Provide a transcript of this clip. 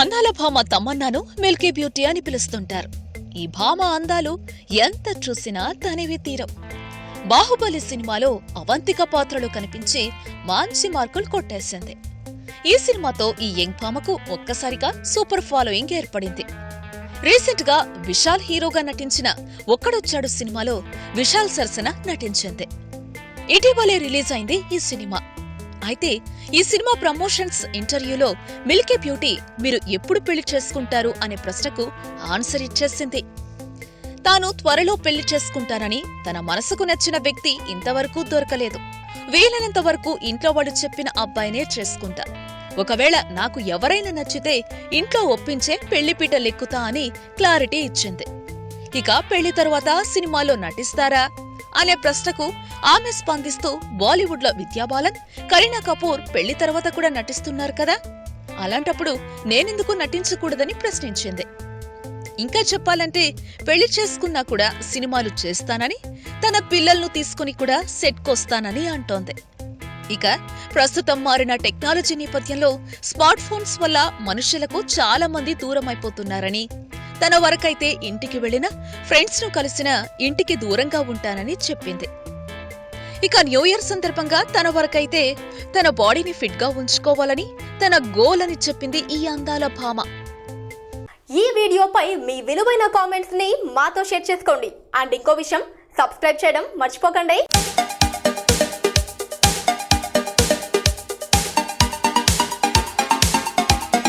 అందాల భామ తమ్మన్నాను Milky beauty అని పిలుస్తుంటారు. ఈ భామ అందాలు ఎంత చూసినా తనివి తీరం. బాహుబలి సినిమాలో అవంతిక పాత్రలో కనిపించి మంచి మార్కులు కొట్టేసింది. ఈ సినిమాతో ఈ యంగ్ భామకు ఒక్కసారిగా సూపర్ ఫాలోయింగ్ ఏర్పడింది. రీసెంట్గా విశాల్ హీరోగా నటించిన ఒక్కడొచ్చాడు సినిమాలో విశాల్ సరసన నటించింది. ఇటీవలే రిలీజ్ అయింది ఈ సినిమా. అయితే ఈ సినిమా ప్రమోషన్స్ ఇంటర్వ్యూలో మిల్కీ బ్యూటీ మీరు ఎప్పుడు పెళ్ళి చేసుకుంటారు అనే ప్రశ్నకు ఆన్సర్ ఇచ్చేసింది. తాను త్వరలో పెళ్ళి చేసుకుంటానని తన మనసుకు నచ్చిన వ్యక్తి ఇంతవరకు దొరకలేదు. వీలైనంత వరకు ఇంట్లో వాడు చెప్పిన అబ్బాయినే చేసుకుంటా. ఒకవేళ నాకు ఎవరైనా నచ్చితే ఇంట్లో ఒప్పించే పెళ్ళిపీట లెక్కుతా అని క్లారిటీ ఇచ్చింది. ఇక పెళ్ళి తరువాత సినిమాలో నటిస్తారా? అనే ప్రశ్నకు ఆమె స్పందిస్తూ బాలీవుడ్లో విద్యాబాలన్ కరీనా కపూర్ పెళ్ళి తర్వాత కూడా నటిస్తున్నారు కదా? అలాంటప్పుడు నేనెందుకు నటించకూడదని ప్రశ్నించింది. ఇంకా చెప్పాలంటే పెళ్ళి చేసుకున్నా కూడా సినిమాలు చేస్తానని తన పిల్లలను తీసుకుని కూడా సెట్కొస్తానని అంటోంది. ఇక ప్రస్తుతం మారిన టెక్నాలజీ నేపథ్యంలో స్మార్ట్ ఫోన్స్ వల్ల మనుషులకు చాలా మంది దూరం అయిపోతున్నారని తన వరకైతే ఇంటికి వెళ్ళిన ఫ్రెండ్స్ను కలిసిన ఇంటికి దూరంగా ఉంటానని చెప్పింది. ఇక న్యూ ఇయర్ సందర్భంగా తన వరకైతే తన బాడీని ఫిట్గా ఉంచుకోవాలని తన గోల్ అని చెప్పింది ఈ అందాల భామ. ఈ వీడియోపై మీ విలువైన కామెంట్స్ని మాతో షేర్ చేసుకోండి. అండ్ ఇంకో విషయం సబ్స్క్రైబ్ చేయడం మర్చిపోకండి.